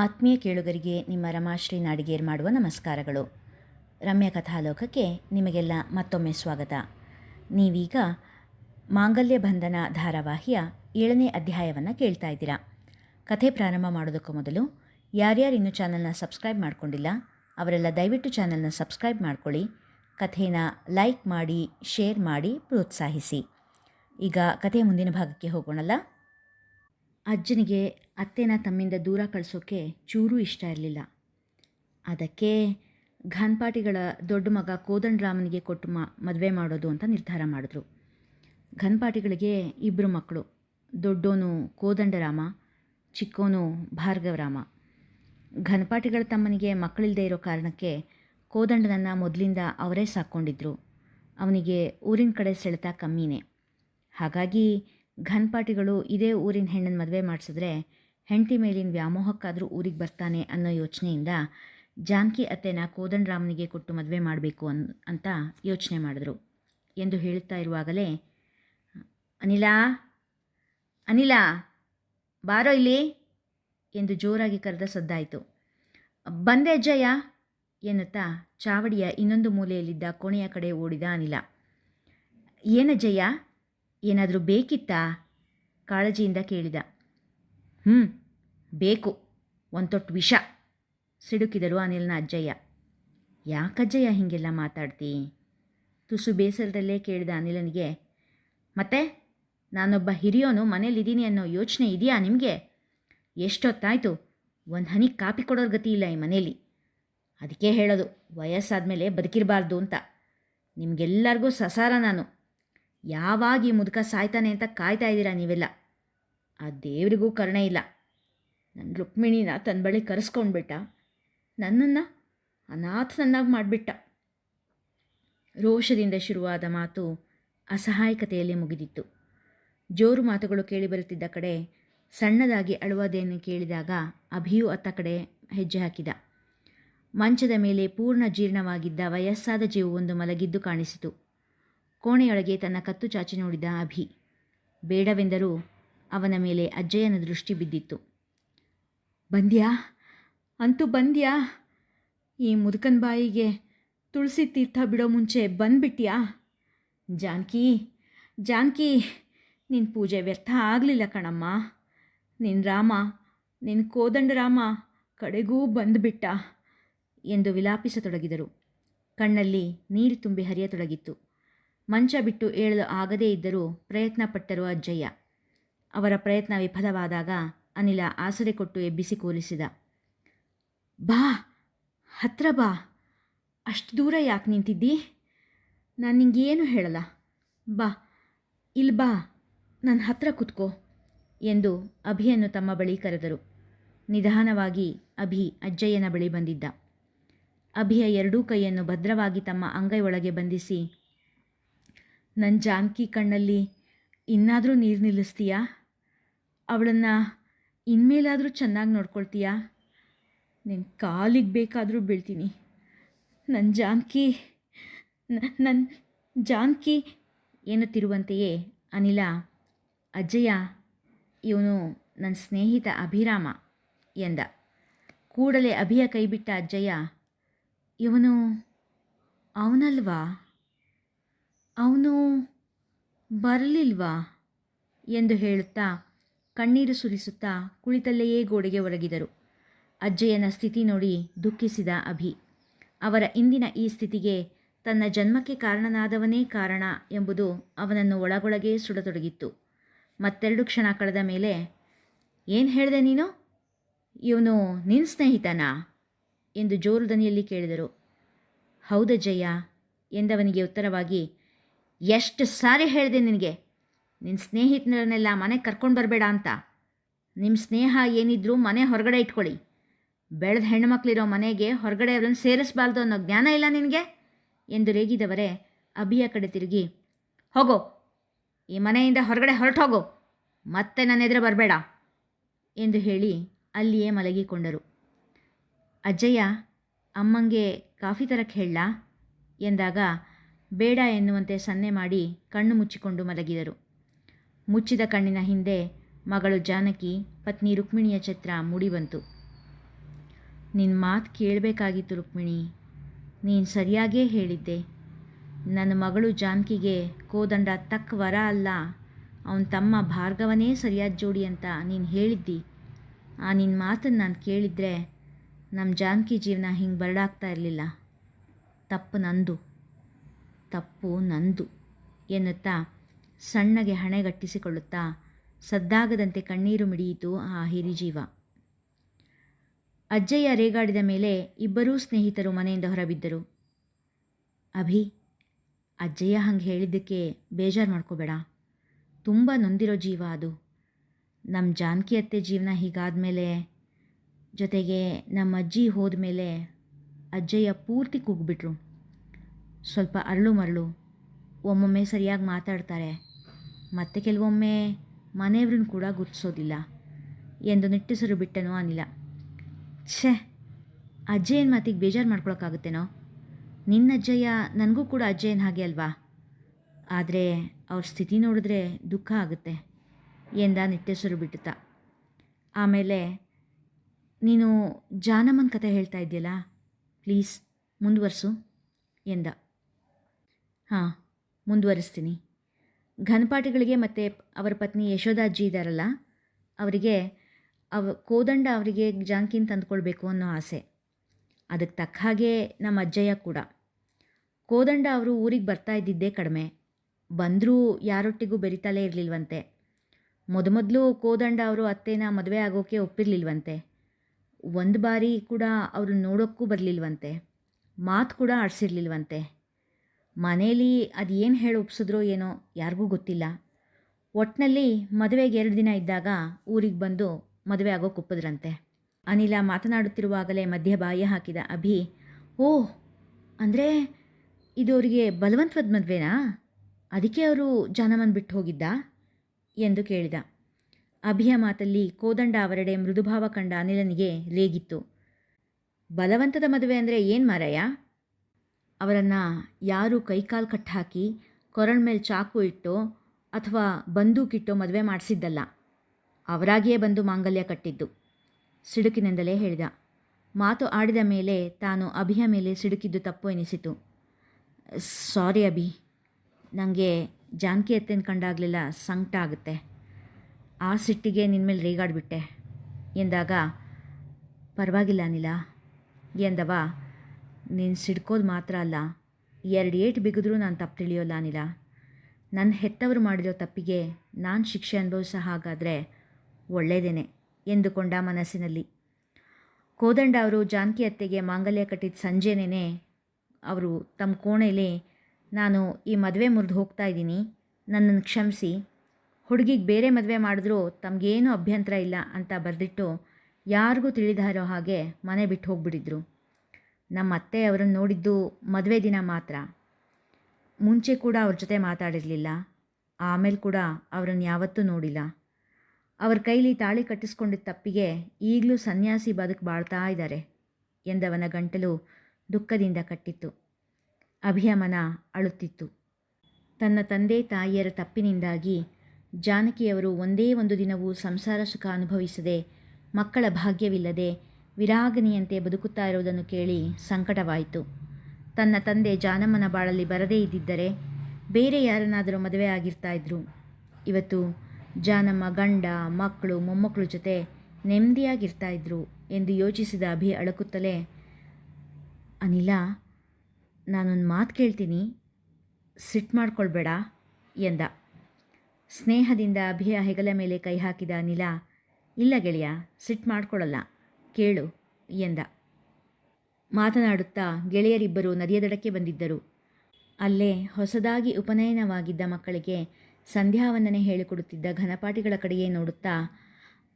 ಆತ್ಮೀಯ ಕೇಳುಗರಿಗೆ ನಿಮ್ಮ ರಮಾಶ್ರೀ ನಾಡಿಗೇರ್ ಮಾಡುವ ನಮಸ್ಕಾರಗಳು. ರಮ್ಯ ಕಥಾಲೋಕಕ್ಕೆ ನಿಮಗೆಲ್ಲ ಮತ್ತೊಮ್ಮೆ ಸ್ವಾಗತ. ನೀವೀಗ ಮಾಂಗಲ್ಯ ಬಂಧನ ಧಾರಾವಾಹಿಯ ಏಳನೇ ಅಧ್ಯಾಯವನ್ನು ಕೇಳ್ತಾ ಇದ್ದೀರಾ. ಕಥೆ ಪ್ರಾರಂಭ ಮಾಡೋದಕ್ಕೂ ಮೊದಲು ಯಾರ್ಯಾರು ಇನ್ನೂ ಚಾನಲ್ನ ಸಬ್ಸ್ಕ್ರೈಬ್ ಮಾಡ್ಕೊಂಡಿಲ್ಲ, ಅವರೆಲ್ಲ ದಯವಿಟ್ಟು ಚಾನಲ್ನ ಸಬ್ಸ್ಕ್ರೈಬ್ ಮಾಡ್ಕೊಳ್ಳಿ, ಕಥೆನ ಲೈಕ್ ಮಾಡಿ, ಶೇರ್ ಮಾಡಿ, ಪ್ರೋತ್ಸಾಹಿಸಿ. ಈಗ ಕಥೆಯ ಮುಂದಿನ ಭಾಗಕ್ಕೆ ಹೋಗೋಣಲ್ಲ. ಅಜ್ಜನಿಗೆ ಅತ್ತೆನ ತಮ್ಮಿಂದ ದೂರ ಕಳಿಸೋಕೆ ಚೂರೂ ಇಷ್ಟ ಇರಲಿಲ್ಲ. ಅದಕ್ಕೆ ಘನ್ಪಾಟಿಗಳ ದೊಡ್ಡ ಮಗ ಕೋದಂಡರಾಮನಿಗೆ ಕೊಟ್ಟು ಮ, ಮದುವೆ ಮಾಡೋದು ಅಂತ ನಿರ್ಧಾರ ಮಾಡಿದ್ರು. ಘನ್ಪಾಟಿಗಳಿಗೆ ಇಬ್ಬರು ಮಕ್ಕಳು, ದೊಡ್ಡೋನು ಕೋದಂಡರಾಮ, ಚಿಕ್ಕೋನು ಭಾರ್ಗವರಾಮ. ಘನಪಾಟಿಗಳ ತಮ್ಮನಿಗೆ ಮಕ್ಕಳಿಲ್ಲದೆ ಇರೋ ಕಾರಣಕ್ಕೆ ಕೋದಂಡನನ್ನು ಮೊದಲಿಂದ ಅವರೇ ಸಾಕ್ಕೊಂಡಿದ್ರು. ಅವನಿಗೆ ಊರಿನ ಕಡೆ ಸೆಳೆತ ಕಮ್ಮಿನೇ. ಹಾಗಾಗಿ ಘನ್ಪಾಟಿಗಳು ಇದೇ ಊರಿನ ಹೆಣ್ಣನ್ನು ಮದುವೆ ಮಾಡಿಸಿದ್ರೆ ಹೆಂಡತಿ ಮೇಲಿನ ವ್ಯಾಮೋಹಕ್ಕಾದರೂ ಊರಿಗೆ ಬರ್ತಾನೆ ಅನ್ನೋ ಯೋಚನೆಯಿಂದ ಜಾನಕಿ ಅತ್ತೆನ ಕೋದಂಡರಾಮನಿಗೆ ಕೊಟ್ಟು ಮದುವೆ ಮಾಡಬೇಕು ಅನ್, ಅಂತ ಯೋಚನೆ ಮಾಡಿದ್ರು. ಎಂದು ಹೇಳ್ತಾ ಇರುವಾಗಲೇ, ಅನಿಲ ಅನಿಲ, ಬಾರೋ ಇಲ್ಲಿ? ಎಂದು ಜೋರಾಗಿ ಕರೆದ ಸದ್ದಾಯಿತು. ಬಂದೆ ಜಯ ಎನ್ನುತ್ತಾ ಚಾವಡಿಯ ಇನ್ನೊಂದು ಮೂಲೆಯಲ್ಲಿದ್ದ ಕೋಣೆಯ ಕಡೆ ಓಡಿದ ಅನಿಲ. ಏನಜ್ಜಯ್ಯ ಏನಾದರೂ ಬೇಕಿತ್ತಾ? ಕಾಳಜಿಯಿಂದ ಕೇಳಿದ. ಹ್ಞೂ ಬೇಕು. ಒಂದು ತೊಟ್ಟು ವಿಷ. ಸಿಡುಕಿದರು ಅನಿಲ್ನ ಅಜ್ಜಯ್ಯ. ಯಾಕಜ್ಜಯ್ಯ ಹೀಗೆಲ್ಲ ಮಾತಾಡ್ತಿ? ತುಸು ಬೇಸರದಲ್ಲೇ ಕೇಳಿದ ಅನಿಲನಿಗೆ, ಮತ್ತೆ, ನಾನೊಬ್ಬ ಹಿರಿಯೋನು ಮನೇಲಿದ್ದೀನಿ ಅನ್ನೋ ಯೋಚನೆ ಇದೆಯಾ ನಿಮಗೆ? ಎಷ್ಟೊತ್ತಾಯಿತು? ಒಂದು ಹನಿ ಕಾಪಿ ಕೊಡೋರ್ ಗತಿ ಇಲ್ಲ ಈ ಮನೇಲಿ. ಅದಕ್ಕೆ ಹೇಳೋದು, ವಯಸ್ಸಾದಮೇಲೆ ಬದುಕಿರಬಾರ್ದು ಅಂತ. ನಿಮಗೆಲ್ಲರಿಗೂ ಸಸಾರ ನಾನು. ಯಾವಾಗ ಈ ಮುದುಕ ಸಾಯ್ತಾನೆ ಅಂತ ಕಾಯ್ತಾ ಇದ್ದೀರಾ ನೀವೆಲ್ಲ? ಆ ದೇವರಿಗೂ ಕರುಣೆ ಇಲ್ಲ. ನನ್ನ ರುಕ್ಮಿಣಿನ ತನ್ನ ಬಳಿ ಕರೆಸ್ಕೊಂಡ್ಬಿಟ್ಟ. ನನ್ನನ್ನು ಅನಾಥನನ್ನಾಗಿ ಮಾಡಿಬಿಟ್ಟ. ರೋಷದಿಂದ ಶುರುವಾದ ಮಾತು ಅಸಹಾಯಕತೆಯಲ್ಲಿ ಮುಗಿದಿತ್ತು. ಜೋರು ಮಾತುಗಳು ಕೇಳಿಬರುತ್ತಿದ್ದ ಕಡೆ ಸಣ್ಣದಾಗಿ ಅಳುವುದೇನು ಕೇಳಿದಾಗ ಅಭಿಯು ಅತ್ತ ಕಡೆ ಹೆಜ್ಜೆ ಹಾಕಿದ. ಮಂಚದ ಮೇಲೆ ಪೂರ್ಣ ಜೀರ್ಣವಾಗಿದ್ದ ವಯಸ್ಸಾದ ಜೀವವೊಂದು ಮಲಗಿದ್ದು ಕಾಣಿಸಿತು. ಕೋಣೆಯೊಳಗೆ ತನ್ನ ಕತ್ತು ಚಾಚಿ ನೋಡಿದ ಅಭಿ. ಬೇಡವೆಂದರೂ ಅವನ ಮೇಲೆ ಅಜ್ಜಯ್ಯನ ದೃಷ್ಟಿ ಬಿದ್ದಿತ್ತು. ಬಂದ್ಯಾ? ಅಂತೂ ಬಂದ್ಯಾ? ಈ ಮುದುಕನ ಬಾಯಿಗೆ ತುಳಸಿ ತೀರ್ಥ ಬಿಡೋ ಮುಂಚೆ ಬಂದ್ಬಿಟ್ಯಾ? ಜಾನಕಿ ಜಾನಕಿ ನಿನ್ನ ಪೂಜೆ ವ್ಯರ್ಥ ಆಗಲಿಲ್ಲ ಕಣಮ್ಮ. ನಿನ್ನ ರಾಮ ನಿನ್ನ ಕೋದಂಡರಾಮ ಕಡೆಗೂ ಬಂದುಬಿಟ್ಟ ಎಂದು ವಿಲಾಪಿಸತೊಡಗಿದರು. ಕಣ್ಣಲ್ಲಿ ನೀರು ತುಂಬಿ ಹರಿಯತೊಡಗಿತ್ತು. ಮಂಚ ಬಿಟ್ಟು ಏಳಲು ಆಗದೇ ಇದ್ದರೂ ಪ್ರಯತ್ನ ಪಟ್ಟರು ಅಜ್ಜಯ್ಯ. ಅವರ ಪ್ರಯತ್ನ ವಿಫಲವಾದಾಗ ಅನಿಲ ಆಸರೆ ಕೊಟ್ಟು ಎಬ್ಬಿಸಿ ಕೂರಿಸಿದ. ಬಾ, ಹತ್ರ ಬಾ. ಅಷ್ಟು ದೂರ ಯಾಕೆ ನಿಂತಿದ್ದಿ? ನಾನು ನಿಂಗೇನು ಹೇಳಲ್ಲ. ಬಾ, ಇಲ್ ಬಾ. ನನ್ನ ಹತ್ರ ಕುತ್ಕೋ ಎಂದು ಅಭಿಯನ್ನು ತಮ್ಮ ಬಳಿ ಕರೆದರು. ನಿಧಾನವಾಗಿ ಅಭಿ ಅಜ್ಜಯ್ಯನ ಬಳಿ ಬಂದಿದ್ದ. ಅಭಿಯ ಎರಡೂ ಕೈಯನ್ನು ಭದ್ರವಾಗಿ ತಮ್ಮ ಅಂಗೈ ಒಳಗೆ ಬಂಧಿಸಿ ನನ್ನ ಜಾನಕಿ ಕಣ್ಣಲ್ಲಿ ಇನ್ನಾದರೂ ನೀರು ನಿಲ್ಲಿಸ್ತೀಯಾ? ಅವಳನ್ನು ಇನ್ಮೇಲಾದರೂ ಚೆನ್ನಾಗಿ ನೋಡ್ಕೊಳ್ತೀಯಾ? ನಿನ್ನ ಕಾಲಿಗೆ ಬೇಕಾದರೂ ಬೀಳ್ತೀನಿ. ನನ್ನ ಜಾನಕಿ ನನ್ನ ಜಾನಕಿ ಏನತ್ತಿರುವಂತೆಯೇ ಅನಿಲ ಅಜ್ಜಯ್ಯ ಇವನು ನನ್ನ ಸ್ನೇಹಿತ ಅಭಿರಾಮ ಎಂದ. ಕೂಡಲೇ ಅಭಿಯ ಕೈಬಿಟ್ಟ ಅಜ್ಜಯ್ಯ ಇವನು ಅವನಲ್ವಾ? ಅವನು ಬರಲಿಲ್ವಾ ಎಂದು ಹೇಳುತ್ತಾ ಕಣ್ಣೀರು ಸುರಿಸುತ್ತಾ ಕುಳಿತಲ್ಲೆಯೇ ಗೋಡೆಗೆ ಒರಗಿದರು. ಅಜ್ಜಯ್ಯನ ಸ್ಥಿತಿ ನೋಡಿ ದುಃಖಿಸಿದ ಅಭಿ. ಅವರ ಇಂದಿನ ಈ ಸ್ಥಿತಿಗೆ ತನ್ನ ಜನ್ಮಕ್ಕೆ ಕಾರಣನಾದವನೇ ಕಾರಣ ಎಂಬುದು ಅವನನ್ನು ಒಳಗೊಳಗೇ ಸುಡತೊಡಗಿತ್ತು. ಮತ್ತೆರಡು ಕ್ಷಣ ಕಳೆದ ಮೇಲೆ, ಏನು ಹೇಳಿದೆ ನೀನು? ಇವನು ನಿನ್ನ ಸ್ನೇಹಿತನಾ? ಎಂದು ಜೋರು ದನಿಯಲ್ಲಿ ಕೇಳಿದರು. ಹೌದಜ್ಜಯ್ಯ, ಎಂದವನಿಗೆ ಉತ್ತರವಾಗಿ ಎಷ್ಟು ಸಾರಿ ಹೇಳಿದೆ ನಿನಗೆ? ನಿನ್ನ ಸ್ನೇಹಿತರನ್ನೆಲ್ಲ ಮನೆಗೆ ಕರ್ಕೊಂಡು ಬರಬೇಡ ಅಂತ. ನಿಮ್ಮ ಸ್ನೇಹ ಏನಿದ್ರೂ ಮನೆ ಹೊರಗಡೆ ಇಟ್ಕೊಳ್ಳಿ. ಬೆಳೆದ ಹೆಣ್ಣುಮಕ್ಳಿರೋ ಮನೆಗೆ ಹೊರಗಡೆ ಅವರನ್ನು ಸೇರಿಸಬಾರ್ದು ಅನ್ನೋ ಜ್ಞಾನ ಇಲ್ಲ ನಿನಗೆ? ಎಂದು ರೇಗಿದವರೇ ಅಭಿಯ ಕಡೆ ತಿರುಗಿ, ಹೋಗೋ. ಈ ಮನೆಯಿಂದ ಹೊರಗಡೆ ಹೊರಟು ಹೋಗೋ ಮತ್ತೆ ನನ್ನ ಎದುರು ಬರಬೇಡ ಎಂದು ಹೇಳಿ ಅಲ್ಲಿಯೇ ಮಲಗಿಕೊಂಡರು. ಅಜ್ಜಯ್ಯ, ಅಮ್ಮಂಗೆ ಕಾಫಿ ತರಕ್ಕೆ ಹೇಳ ಎಂದಾಗ ಬೇಡ ಎನ್ನುವಂತೆ ಸನ್ನೆ ಮಾಡಿ ಕಣ್ಣು ಮುಚ್ಚಿಕೊಂಡು ಮಲಗಿದರು. ಮುಚ್ಚಿದ ಕಣ್ಣಿನ ಹಿಂದೆ ಮಗಳು ಜಾನಕಿ, ಪತ್ನಿ ರುಕ್ಮಿಣಿಯ ಚಿತ್ರ ಮೂಡಿಬಂತು. ನಿನ್ನ ಮಾತು ಕೇಳಬೇಕಾಗಿತ್ತು ರುಕ್ಮಿಣಿ. ನೀನು ಸರಿಯಾಗೇ ಹೇಳಿದ್ದೆ. ನನ್ನ ಮಗಳು ಜಾನಕಿಗೆ ಕೋದಂಡ ತಕ್ಕ ವರ ಅಲ್ಲ. ಅವನ ತಮ್ಮ ಭಾರ್ಗವನೇ ಸರಿಯಾದ ಜೋಡಿ ಅಂತ ನೀನು ಹೇಳಿದ್ದಿ. ಆ ನಿನ್ನ ಮಾತನ್ನು ನಾನು ಕೇಳಿದರೆ ನಮ್ಮ ಜಾನಕಿ ಜೀವನ ಹಿಂಗೆ ಬರಡಾಗ್ತಾ ಇರಲಿಲ್ಲ. ತಪ್ಪು ನಂದು. ತಪ್ಪು ನಂದು ಎನ್ನುತ್ತಾ ಸಣ್ಣಗೆ ಹಣೆಗಟ್ಟಿಸಿಕೊಳ್ಳುತ್ತಾ ಸದ್ದಾಗದಂತೆ ಕಣ್ಣೀರು ಮಿಡಿಯಿತು ಆ ಹಿರಿಜೀವ. ಅಜ್ಜಯ್ಯ ರೇಗಾಡಿದ ಮೇಲೆ ಇಬ್ಬರೂ ಸ್ನೇಹಿತರು ಮನೆಯಿಂದ ಹೊರಬಿದ್ದರು. ಅಭಿ, ಅಜ್ಜಯ್ಯ ಹಂಗೆ ಹೇಳಿದ್ದಕ್ಕೆ ಬೇಜಾರು ಮಾಡ್ಕೋಬೇಡ. ತುಂಬ ನೊಂದಿರೋ ಜೀವ ಅದು. ನಮ್ಮ ಜಾನಕಿ ಅತ್ತೆ ಜೀವನ ಹೀಗಾದಮೇಲೆ ಜೊತೆಗೆ ನಮ್ಮ ಅಜ್ಜಿ ಹೋದ ಮೇಲೆ ಅಜ್ಜಯ್ಯ ಪೂರ್ತಿ ಕೂಗ್ಬಿಟ್ರು. ಸ್ವಲ್ಪ ಅರಳು ಮರಳು. ಒಮ್ಮೊಮ್ಮೆ ಸರಿಯಾಗಿ ಮಾತಾಡ್ತಾರೆ. ಮತ್ತೆ ಕೆಲವೊಮ್ಮೆ ಮನೆಯವ್ರನ್ನ ಕೂಡ ಗುರ್ತಿಸೋದಿಲ್ಲ. ಎಂದು ನಿಟ್ಟುಸಿರು ಬಿಟ್ಟನೋ ಅನಿಲ. ಛೇ, ಅಜ್ಜಯ್ಯನ ಮಾತಿಗೆ ಬೇಜಾರು ಮಾಡ್ಕೊಳಕ್ಕಾಗುತ್ತೇನೋ? ನಿನ್ನ ಅಜ್ಜಯ್ಯ ನನಗೂ ಕೂಡ ಅಜ್ಜಯ್ಯನ ಹಾಗೆ ಅಲ್ವಾ? ಆದರೆ ಅವ್ರ ಸ್ಥಿತಿ ನೋಡಿದ್ರೆ ದುಃಖ ಆಗುತ್ತೆ ಎಂದ ನಿಟ್ಟೆಸರು ಬಿಟ್ಟುತ್ತ ಆಮೇಲೆ, ನೀನು ಜಾನಮ್ಮನ ಕತೆ ಹೇಳ್ತಾ ಇದೆಯಲ್ಲ ಪ್ಲೀಸ್ ಮುಂದುವರಿಸು ಎಂದ. ಹಾಂ, ಮುಂದುವರಿಸ್ತೀನಿ. ಘನಪಾಠಿಗಳಿಗೆ ಮತ್ತು ಅವರ ಪತ್ನಿ ಯಶೋದಾಜ್ಜಿ ಇದ್ದಾರಲ್ಲ ಅವರಿಗೆ ಅವ, ಕೋದಂಡ ಅವರಿಗೆ ಜಾನ್ಕಿನ್ ತಂದುಕೊಳ್ಬೇಕು ಅನ್ನೋ ಆಸೆ. ಅದಕ್ಕೆ ತಕ್ಕ ಹಾಗೆ ನಮ್ಮ ಅಜ್ಜಯ್ಯ ಕೂಡ. ಕೋದಂಡ ಅವರು ಊರಿಗೆ ಬರ್ತಾ ಇದ್ದಿದ್ದೇ ಕಡಿಮೆ. ಬಂದರೂ ಯಾರೊಟ್ಟಿಗೂ ಬೆರಿತಲೇ ಇರಲಿಲ್ವಂತೆ. ಮೊದಮೊದಲು ಕೋದಂಡ ಅವರು ಅತ್ತೆನ ಮದುವೆ ಆಗೋಕ್ಕೆ ಒಪ್ಪಿರಲಿಲ್ವಂತೆ. ಒಂದು ಬಾರಿ ಕೂಡ ಅವರು ನೋಡೋಕ್ಕೂ ಬರಲಿಲ್ವಂತೆ. ಮಾತು ಕೂಡ ಆಡಿಸಿರ್ಲಿಲ್ವಂತೆ. ಮನೇಲಿ ಅದು ಏನು ಹೇಳಿ ಒಪ್ಸಿದ್ರೋ ಏನೋ ಯಾರಿಗೂ ಗೊತ್ತಿಲ್ಲ. ಒಟ್ಟಿನಲ್ಲಿ ಮದುವೆಗೆ ಎರಡು ದಿನ ಇದ್ದಾಗ ಊರಿಗೆ ಬಂದು ಮದುವೆ ಆಗೋ ಕುಪ್ಪದ್ರಂತೆ. ಅನಿಲ ಮಾತನಾಡುತ್ತಿರುವಾಗಲೇ ಮಧ್ಯೆ ಬಾಯಿ ಹಾಕಿದ ಅಭಿ, ಓಹ್, ಅಂದರೆ ಇದು ಅವರಿಗೆ ಬಲವಂತವಾದ ಮದುವೆನಾ? ಅದಕ್ಕೆ ಅವರು ಜಾನಮನ್ ಬಿಟ್ಟು ಹೋಗಿದ್ದ? ಎಂದು ಕೇಳಿದ. ಅಭಿಯ ಮಾತಲ್ಲಿ ಕೋದಂಡ ಅವರೆಡೆ ಮೃದುಭಾವ ಕಂಡ ಅನಿಲನಿಗೆ ರೇಗಿತ್ತು ಬಲವಂತದ ಮದುವೆ ಅಂದರೆ ಏನು ಮಾರಾಯ? ಅವರನ್ನು ಯಾರು ಕೈಕಾಲು ಕಟ್ಟು ಹಾಕಿ ಕೊರಳ ಮೇಲೆ ಚಾಕು ಇಟ್ಟು ಅಥವಾ ಬಂದೂಕಿಟ್ಟು ಮದುವೆ ಮಾಡಿಸಿದ್ದಲ್ಲ. ಅವರಾಗಿಯೇ ಬಂದು ಮಾಂಗಲ್ಯ ಕಟ್ಟಿದ್ದು. ಸಿಡುಕಿನಿಂದಲೇ ಹೇಳಿದ. ಮಾತು ಆಡಿದ ಮೇಲೆ ತಾನು ಅಭಿಯ ಮೇಲೆ ಸಿಡುಕಿದ್ದು ತಪ್ಪು ಎನಿಸಿತು. ಸಾರಿ ಅಭಿ. ನನಗೆ ಜಾನಕಿ ಎತ್ತೇನು ಕಂಡಾಗಲಿಲ್ಲ ಸಂಕಟ ಆಗುತ್ತೆ. ಆ ಸಿಟ್ಟಿಗೆ ನಿನ್ನ ಮೇಲೆ ರೇಗಾಡ್ಬಿಟ್ಟೆ. ಎಂದಾಗ, ಪರವಾಗಿಲ್ಲ ಅನಿಲ. ಎಂದವ ನೀನು ಸಿಡ್ಕೋದು ಮಾತ್ರ ಅಲ್ಲ, ಎರಡು ಏಟು ಬಿಗಿದ್ರೂ ನಾನು ತಪ್ಪು ತಿಳಿಯೋಲ್ಲ ಅನಿಲ. ನನ್ನ ಹೆತ್ತವರು ಮಾಡಿರೋ ತಪ್ಪಿಗೆ ನಾನು ಶಿಕ್ಷೆ ಅನುಭವಿಸ ಹಾಗಾದರೆ ಒಳ್ಳೆಯದೇನೆ ಎಂದುಕೊಂಡ ಮನಸ್ಸಿನಲ್ಲಿ. ಕೋದಂಡ ಅವರು ಜಾನಕಿ ಅತ್ತೆಗೆ ಮಾಂಗಲ್ಯ ಕಟ್ಟಿದ ಸಂಜೆನೇ ಅವರು ತಮ್ಮ ಕೋಣೆಯಲ್ಲಿ ನಾನು ಈ ಮದುವೆ ಮುರಿದು ಹೋಗ್ತಾ ಇದ್ದೀನಿ ನನ್ನನ್ನು ಕ್ಷಮಿಸಿ. ಹುಡುಗಿಗೆ ಬೇರೆ ಮದುವೆ ಮಾಡಿದ್ರೂ ತಮಗೇನು ಅಭ್ಯಂತರ ಇಲ್ಲ ಅಂತ ಬರೆದಿಟ್ಟು ಯಾರಿಗೂ ತಿಳಿದ ಇರೋ ಹಾಗೆ ಮನೆ ಬಿಟ್ಟು ಹೋಗ್ಬಿಟ್ಟಿದ್ರು ನಮ್ಮ ಅತ್ತೆ ಅವರನ್ನು ನೋಡಿದ್ದು ಮದುವೆ ದಿನ ಮಾತ್ರ. ಮುಂಚೆ ಕೂಡ ಅವ್ರ ಜೊತೆ ಮಾತಾಡಿರಲಿಲ್ಲ. ಆಮೇಲೆ ಕೂಡ ಅವರನ್ನು ಯಾವತ್ತೂ ನೋಡಿಲ್ಲ. ಅವರ ಕೈಲಿ ತಾಳಿ ಕಟ್ಟಿಸ್ಕೊಂಡಿದ್ದ ತಪ್ಪಿಗೆ ಈಗಲೂ ಸನ್ಯಾಸಿ ಬದುಕು ಬಾಳ್ತಾ ಇದ್ದಾರೆ ಎಂದವನ ಗಂಟಲು ದುಃಖದಿಂದ ಕಟ್ಟಿತ್ತು. ಅಭಿಯಮನ ಅಳುತ್ತಿತ್ತು. ತನ್ನ ತಂದೆ ತಾಯಿಯರ ತಪ್ಪಿನಿಂದಾಗಿ ಜಾನಕಿಯವರು ಒಂದೇ ಒಂದು ದಿನವೂ ಸಂಸಾರ ಸುಖ ಅನುಭವಿಸದೆ ಮಕ್ಕಳ ಭಾಗ್ಯವಿಲ್ಲದೆ ವಿರಾಗನಿಯಂತೆ ಬದುಕುತ್ತಾ ಇರುವುದನ್ನು ಕೇಳಿ ಸಂಕಟವಾಯಿತು. ತನ್ನ ತಂದೆ ಜಾನಮ್ಮನ ಬಾಳಲ್ಲಿ ಬರದೇ ಇದ್ದಿದ್ದರೆ ಬೇರೆ ಯಾರನ್ನಾದರೂ ಮದುವೆ ಆಗಿರ್ತಾ ಇದ್ರು. ಇವತ್ತು ಜಾನಮ್ಮ, ಗಂಡ, ಮಕ್ಕಳು, ಮೊಮ್ಮಕ್ಕಳು ಜೊತೆ ನೆಮ್ಮದಿಯಾಗಿರ್ತಾ ಇದ್ರು ಎಂದು ಯೋಚಿಸಿದ ಅಭಿ ಅಳಕುತ್ತಲೇ, ಅನಿಲ, ನಾನೊಂದು ಮಾತು ಕೇಳ್ತೀನಿ. ಸಿಟ್ಟು ಮಾಡ್ಕೊಳ್ಬೇಡ ಎಂದ. ಸ್ನೇಹದಿಂದ ಅಭಿಯ ಹೆಗಲ ಮೇಲೆ ಕೈ ಹಾಕಿದ ಅನಿಲ, ಇಲ್ಲ ಗೆಳೆಯ ಸಿಟ್ಟು ಮಾಡ್ಕೊಳ್ಳಲ್ಲ ಕೇಳು ಎಂದ. ಮಾತನಾಡುತ್ತಾ ಗೆಳೆಯರಿಬ್ಬರು ನದಿಯ ದಡಕ್ಕೆ ಬಂದಿದ್ದರು. ಅಲ್ಲೇ ಹೊಸದಾಗಿ ಉಪನಯನವಾಗಿದ್ದ ಮಕ್ಕಳಿಗೆ ಸಂಧ್ಯಾವಂದನೆ ಹೇಳಿಕೊಡುತ್ತಿದ್ದ ಘನಪಾಠಿಗಳ ಕಡೆಯೇ ನೋಡುತ್ತಾ,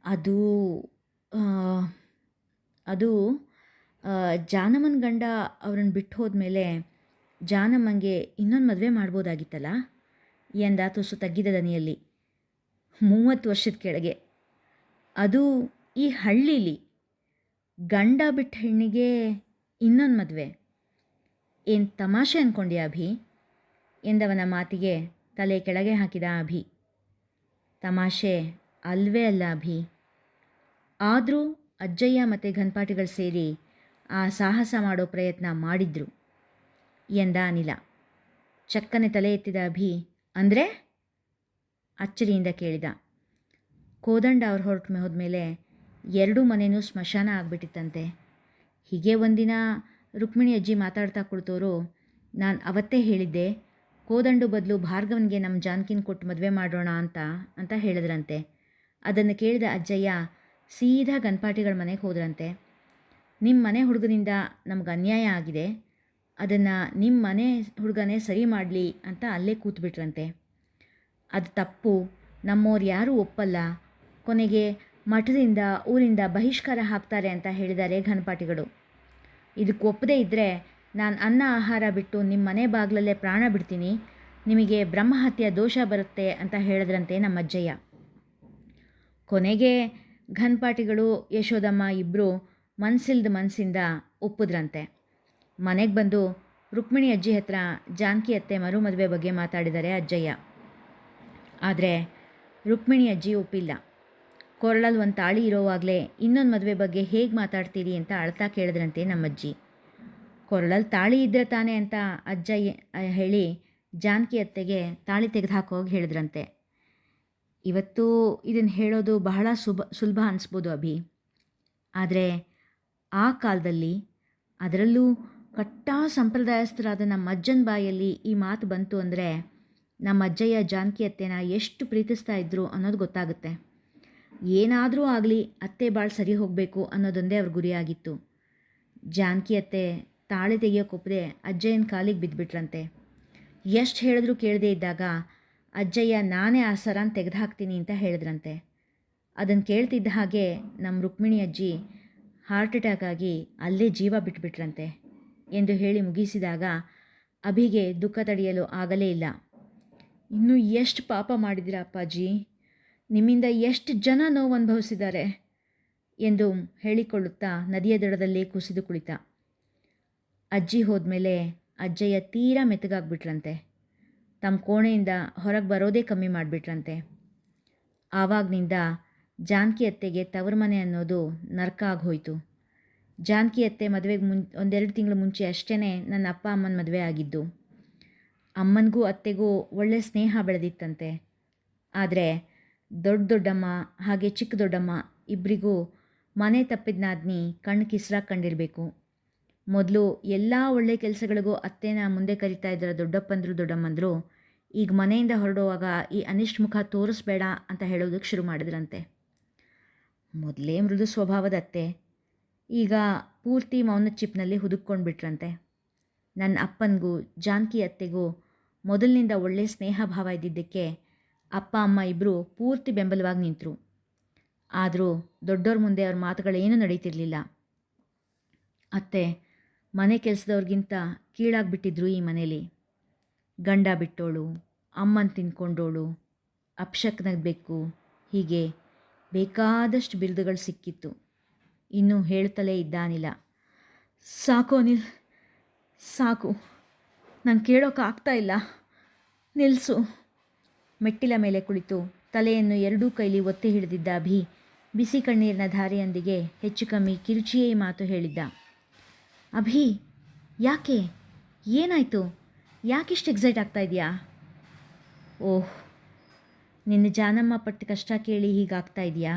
ಅದು ಅದು ಜಾನಮನ್ ಗಂಡ ಅವರನ್ನು ಬಿಟ್ಟು ಹೋದ್ಮೇಲೆ ಜಾನಮ್ಮಂಗೆ ಇನ್ನೊಂದು ಮದುವೆ ಮಾಡ್ಬೋದಾಗಿತ್ತಲ್ಲ? ಎಂದ ತುಸು ತಗ್ಗಿದ ದನಿಯಲ್ಲಿ. ಮೂವತ್ತು ವರ್ಷದ ಕೆಳಗೆ. ಅದು ಈ ಹಳ್ಳೀಲಿ ಗಂಡ ಬಿಟ್ಟ ಹೆಣ್ಣಿಗೆ ಇನ್ನೊಂದು ಮದುವೆ. ಏನು ತಮಾಷೆ ಅಂದ್ಕೊಂಡ್ಯಾ ಅಭಿ? ಎಂದವನ ಮಾತಿಗೆ ತಲೆ ಕೆಳಗೆ ಹಾಕಿದ ಅಭಿ. ತಮಾಷೆ ಅಲ್ವೇ ಅಲ್ಲ ಅಭಿ. ಆದರೂ ಅಜ್ಜಯ್ಯ ಮತ್ತು ಘನ್ಪಾಟಿಗಳು ಸೇರಿ ಆ ಸಾಹಸ ಮಾಡೋ ಪ್ರಯತ್ನ ಮಾಡಿದ್ರು ಎಂದ ಅನಿಲ. ಚಕ್ಕನೆ ತಲೆ ಎತ್ತಿದ ಅಭಿ ಅಂದರೆ ಅಚ್ಚರಿಯಿಂದ ಕೇಳಿದ. ಕೋದಂಡ ಅವ್ರು ಹೊರಟ ಹೋದ್ಮೇಲೆ ಎರಡೂ ಮನೆಯೂ ಸ್ಮಶಾನ ಆಗಿಬಿಟ್ಟಿತ್ತಂತೆ. ಹೀಗೆ ಒಂದಿನ ರುಕ್ಮಿಣಿ ಅಜ್ಜಿ ಮಾತಾಡ್ತಾ ಕುಳಿತವರು ನಾನು ಅವತ್ತೇ ಹೇಳಿದ್ದೆ, ಕೋದಂಡು ಬದಲು ಭಾರ್ಗವನಿಗೆ ನಮ್ಮ ಜಾನಕಿನ ಕೊಟ್ಟು ಮದುವೆ ಮಾಡೋಣ ಅಂತ ಅಂತ ಹೇಳಿದ್ರಂತೆ. ಅದನ್ನು ಕೇಳಿದ ಅಜ್ಜಯ್ಯ ಸೀದಾ ಗಣಪಾಟಿಗಳ ಮನೆಗೆ ಹೋದ್ರಂತೆ. ನಿಮ್ಮ ಮನೆ ಹುಡುಗನಿಂದ ನಮ್ಗೆ ಅನ್ಯಾಯ ಆಗಿದೆ. ಅದನ್ನು ನಿಮ್ಮ ಮನೆ ಹುಡುಗನೇ ಸರಿ ಮಾಡಲಿ ಅಂತ ಅಲ್ಲೇ ಕೂತ್ಬಿಟ್ರಂತೆ. ಅದು ತಪ್ಪು. ನಮ್ಮವ್ರು ಯಾರೂ ಒಪ್ಪಲ್ಲ. ಕೊನೆಗೆ ಮಠದಿಂದ, ಊರಿಂದ ಬಹಿಷ್ಕಾರ ಹಾಕ್ತಾರೆ ಅಂತ ಹೇಳಿದ್ದಾರೆ ಘನಪಾಟಿಗಳು ಇದಕ್ಕೆ ಒಪ್ಪದೇ ಇದ್ದರೆ ನಾನು ಅನ್ನ ಆಹಾರ ಬಿಟ್ಟು ನಿಮ್ಮ ಮನೆ ಬಾಗಿಲಲ್ಲೇ ಪ್ರಾಣ ಬಿಡ್ತೀನಿ, ನಿಮಗೆ ಬ್ರಹ್ಮಹತ್ಯೆ ದೋಷ ಬರುತ್ತೆ ಅಂತ ಹೇಳಿದ್ರಂತೆ ನಮ್ಮ ಅಜ್ಜಯ್ಯ. ಕೊನೆಗೆ ಘನ್ಪಾಟಿಗಳು ಯಶೋದಮ್ಮ ಇಬ್ಬರು ಮನ್ಸಿಲ್ದ ಮನಸ್ಸಿಂದ ಒಪ್ಪಿದ್ರಂತೆ. ಮನೆಗೆ ಬಂದು ರುಕ್ಮಿಣಿ ಅಜ್ಜಿ ಹತ್ರ ಜಾನಕಿ ಅತ್ತೆ ಮರು ಮದುವೆ ಬಗ್ಗೆ ಮಾತಾಡಿದ್ದಾರೆ ಅಜ್ಜಯ್ಯ. ಆದರೆ ರುಕ್ಮಿಣಿ ಅಜ್ಜಿ ಒಪ್ಪಿಲ್ಲ. ಕೊರಳಲ್ಲಿ ಒಂದು ತಾಳಿ ಇರೋವಾಗಲೇ ಇನ್ನೊಂದು ಮದುವೆ ಬಗ್ಗೆ ಹೇಗೆ ಮಾತಾಡ್ತೀರಿ ಅಂತ ಅಳ್ತಾ ಕೇಳಿದ್ರಂತೆ ನಮ್ಮಜ್ಜಿ. ಕೊರಳಲ್ಲಿ ತಾಳಿ ಇದ್ದರೆ ತಾನೇ ಅಂತ ಅಜ್ಜ ಹೇಳಿ ಜಾನಕಿ ಅತ್ತೆಗೆ ತಾಳಿ ತೆಗೆದು ಹಾಕೋಗಿ ಹೇಳಿದ್ರಂತೆ. ಇವತ್ತು ಇದನ್ನು ಹೇಳೋದು ಬಹಳ ಸುಬ ಸುಲಭ ಅನಿಸ್ಬೋದು ಅಭಿ. ಆದರೆ ಆ ಕಾಲದಲ್ಲಿ ಅದರಲ್ಲೂ ಕಟ್ಟಾ ಸಂಪ್ರದಾಯಸ್ಥರಾದ ನಮ್ಮ ಅಜ್ಜನ ಬಾಯಲ್ಲಿ ಈ ಮಾತು ಬಂತು ಅಂದರೆ ನಮ್ಮ ಅಜ್ಜಯ್ಯ ಜಾನಕಿ ಅತ್ತೆನ ಎಷ್ಟು ಪ್ರೀತಿಸ್ತಾ ಇದ್ರು ಅನ್ನೋದು ಗೊತ್ತಾಗುತ್ತೆ. ಏನಾದರೂ ಆಗಲಿ ಅತ್ತೆ ಭಾಳ ಸರಿ ಹೋಗಬೇಕು ಅನ್ನೋದೊಂದೇ ಅವ್ರ ಗುರಿಯಾಗಿತ್ತು. ಜಾನಕಿ ಅತ್ತೆ ತಾಳೆ ತೆಗಿಯೋಕೊಪ್ಪದೆ ಅಜ್ಜಯ್ಯನ ಕಾಲಿಗೆ ಬಿದ್ದುಬಿಟ್ರಂತೆ ಎಷ್ಟು ಹೇಳಿದ್ರೂ ಕೇಳದೇ ಇದ್ದಾಗ, ಅಜ್ಜಯ್ಯ, ನಾನೇ ಆ ಸರಾನ್ ತೆಗೆದು ಹಾಕ್ತೀನಿ ಅಂತ ಹೇಳಿದ್ರಂತೆ. ಅದನ್ನು ಕೇಳ್ತಿದ್ದ ಹಾಗೆ ನಮ್ಮ ರುಕ್ಮಿಣಿ ಅಜ್ಜಿ ಹಾರ್ಟ್ ಅಟ್ಯಾಕ್ ಆಗಿ ಅಲ್ಲೇ ಜೀವ ಬಿಟ್ಬಿಟ್ರಂತೆ ಎಂದು ಹೇಳಿ ಮುಗಿಸಿದಾಗ, ಅಭಿಗೆ ದುಃಖ ತಡೆಯಲು ಆಗಲೇ ಇಲ್ಲ. ಇನ್ನೂ ಎಷ್ಟು ಪಾಪ ಮಾಡಿದಿರ ಅಪ್ಪಾಜಿ? ನಿಮ್ಮಿಂದ ಎಷ್ಟು ಜನ ನೋವು ಅನುಭವಿಸಿದ್ದಾರೆ? ಎಂದು ಹೇಳಿಕೊಳ್ಳುತ್ತಾ ನದಿಯ ದಡದಲ್ಲಿ ಕುಸಿದು ಕುಳಿತ. ಅಜ್ಜಿ ಹೋದ್ಮೇಲೆ ಅಜ್ಜಯ್ಯ ತೀರಾ ಮೆತ್ತಗಾಗ್ಬಿಟ್ರಂತೆ. ತಮ್ಮ ಕೋಣೆಯಿಂದ ಹೊರಗೆ ಬರೋದೇ ಕಮ್ಮಿ ಮಾಡಿಬಿಟ್ರಂತೆ. ಆವಾಗ್ನಿಂದ ಜಾನಕಿ ಅತ್ತೆಗೆ ತವರ ಮನೆ ಅನ್ನೋದು ನರ್ಕ ಆಗೋಯ್ತು. ಜಾನಕಿ ಅತ್ತೆ ಮದುವೆಗೆ ಮುಂ ಒಂದೆರಡು ತಿಂಗಳು ಮುಂಚೆ ಅಷ್ಟೇ ನನ್ನ ಅಪ್ಪ ಅಮ್ಮನ ಮದುವೆ ಆಗಿದ್ದು. ಅಮ್ಮನಿಗೂ ಅತ್ತೆಗೂ ಒಳ್ಳೆ ಸ್ನೇಹ ಬೆಳೆದಿತ್ತಂತೆ. ಆದರೆ ದೊಡ್ಡ ದೊಡ್ಡಮ್ಮ, ಹಾಗೆ ಚಿಕ್ಕ ದೊಡ್ಡಮ್ಮ ಇಬ್ಬರಿಗೂ ಮನೆ ತಪ್ಪಿದ್ನಾದ್ನಿ ಕಣ್ಣು ಕಿಸ್ರಾಗಿ ಕಂಡಿರಬೇಕು. ಮೊದಲು ಎಲ್ಲ ಒಳ್ಳೆ ಕೆಲಸಗಳಿಗೂ ಅತ್ತೆನ ಮುಂದೆ ಕರಿತಾ ಇದ್ದರ ದೊಡ್ಡಪ್ಪಂದರು ದೊಡ್ಡಮ್ಮಂದರು, ಈಗ ಮನೆಯಿಂದ ಹೊರಡುವಾಗ ಈ ಅನಿಷ್ಟ ಮುಖ ತೋರಿಸ್ಬೇಡ ಅಂತ ಹೇಳೋದಕ್ಕೆ ಶುರು ಮಾಡಿದ್ರಂತೆ. ಮೊದಲೇ ಮೃದು ಸ್ವಭಾವದ ಅತ್ತೆ. ಈಗ ಪೂರ್ತಿ ಮೌನ ಚಿಪ್ನಲ್ಲಿ ಹುದುಕ್ಕೊಂಡು ಬಿಟ್ರಂತೆ ನನ್ನ ಅಪ್ಪನಿಗೂ ಜಾನಕಿ ಅತ್ತೆಗೂ ಮೊದಲಿನಿಂದ ಒಳ್ಳೆ ಸ್ನೇಹ ಭಾವ ಇದ್ದಿದ್ದಕ್ಕೆ ಅಪ್ಪ, ಅಮ್ಮ ಇಬ್ಬರು ಪೂರ್ತಿ ಬೆಂಬಲವಾಗಿ ನಿಂತರು. ಆದರೂ ದೊಡ್ಡವ್ರ ಮುಂದೆ ಅವ್ರ ಮಾತುಗಳೇನೂ ನಡೀತಿರಲಿಲ್ಲ. ಅತ್ತೆ, ಮನೆ ಕೆಲಸದವ್ರಿಗಿಂತ ಕೀಳಾಗ್ಬಿಟ್ಟಿದ್ರು ಈ ಮನೇಲಿ. ಗಂಡ ಬಿಟ್ಟೋಳು, ಅಮ್ಮನ ತಿನ್ಕೊಂಡೋಳು ಅಪ್ಶಕ್ನಾಗಬೇಕು ಹೀಗೆ ಬೇಕಾದಷ್ಟು ಬಿರುದುಗಳು ಸಿಕ್ಕಿತ್ತು. ಇನ್ನೂ ಹೇಳ್ತಲೇ ಇದ್ದಾನಿಲ್ಲ. ಸಾಕು ಅನಿಲ್, ಸಾಕು. ನಂಗೆ ಕೇಳೋಕೆ ಆಗ್ತಾ ಇಲ್ಲ. ನಿಲ್ಲಿಸು ಮೆಟ್ಟಿಲ ಮೇಲೆ ಕುಳಿತು ತಲೆಯನ್ನು ಎರಡೂ ಕೈಲಿ ಒತ್ತಿ ಹಿಡಿದಿದ್ದ ಅಭಿ ಬಿಸಿ ಕಣ್ಣೀರಿನ ಧಾರೆಯೊಂದಿಗೆ ಹೆಚ್ಚು ಕಮ್ಮಿ ಕಿರುಚಿಯೇ ಮಾತು ಹೇಳಿದ್ದ. ಅಭಿ, ಯಾಕೆ? ಏನಾಯಿತು? ಯಾಕಿಷ್ಟು ಎಕ್ಸೈಟ್ ಆಗ್ತಾ ಇದೆಯಾ ಓಹ್, ನಿನ್ನ ಜಾನಮ್ಮ ಪಟ್ಟ ಕಷ್ಟ ಕೇಳಿ ಹೀಗಾಗ್ತಾ ಇದೆಯಾ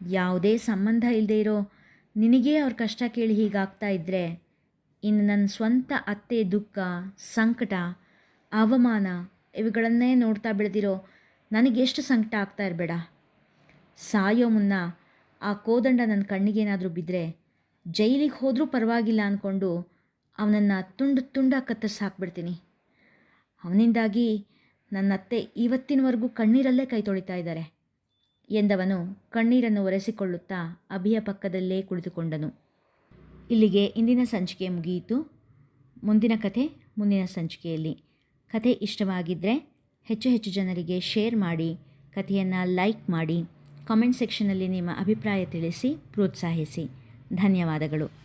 ಯಾವುದೇ ಸಂಬಂಧ ಇಲ್ಲದೆ ಇರೋ ನಿನಗೇ ಅವ್ರ ಕಷ್ಟ ಕೇಳಿ ಹೀಗಾಗ್ತಾ ಇದ್ದರೆ ಇನ್ನು ನನ್ನ ಸ್ವಂತ ಅತ್ತೆ ದುಃಖ, ಸಂಕಟ, ಅವಮಾನ ಇವುಗಳನ್ನೇ ನೋಡ್ತಾ ಬೆಳೆದಿರೋ ನನಗೆಷ್ಟು ಸಂಕಟ ಆಗ್ತಾ ಇರಬೇಡ. ಸಾಯೋ ಮುನ್ನ ಆ ಕೋದಂಡ ನನ್ನ ಕಣ್ಣಿಗೇನಾದರೂ ಬಿದ್ದರೆ ಜೈಲಿಗೆ ಹೋದರೂ ಪರವಾಗಿಲ್ಲ ಅಂದ್ಕೊಂಡು ಅವನನ್ನು ತುಂಡು ತುಂಡಾಗಿ ಕತ್ತರಿಸಿ ಹಾಕ್ಬಿಡ್ತೀನಿ. ಅವನಿಂದಾಗಿ ನನ್ನ ಅತ್ತೆ ಇವತ್ತಿನವರೆಗೂ ಕಣ್ಣೀರಲ್ಲೇ ಕೈ ತೊಳಿತಾ ಇದ್ದಾರೆ ಎಂದವನು ಕಣ್ಣೀರನ್ನು ಒರೆಸಿಕೊಳ್ಳುತ್ತಾ ಅಭಿಯ ಪಕ್ಕದಲ್ಲೇ ಕುಳಿತುಕೊಂಡನು. ಇಲ್ಲಿಗೆ ಇಂದಿನ ಸಂಚಿಕೆ ಮುಗಿಯಿತು. ಮುಂದಿನ ಕಥೆ ಮುಂದಿನ ಸಂಚಿಕೆಯಲ್ಲಿ. ಕಥೆ ಇಷ್ಟವಾಗಿದ್ದರೆ ಹೆಚ್ಚು ಹೆಚ್ಚು ಜನರಿಗೆ ಶೇರ್ ಮಾಡಿ, ಕಥೆಯನ್ನು ಲೈಕ್ ಮಾಡಿ, ಕಾಮೆಂಟ್ ಸೆಕ್ಷನಲ್ಲಿ ನಿಮ್ಮ ಅಭಿಪ್ರಾಯ ತಿಳಿಸಿ, ಪ್ರೋತ್ಸಾಹಿಸಿ. ಧನ್ಯವಾದಗಳು.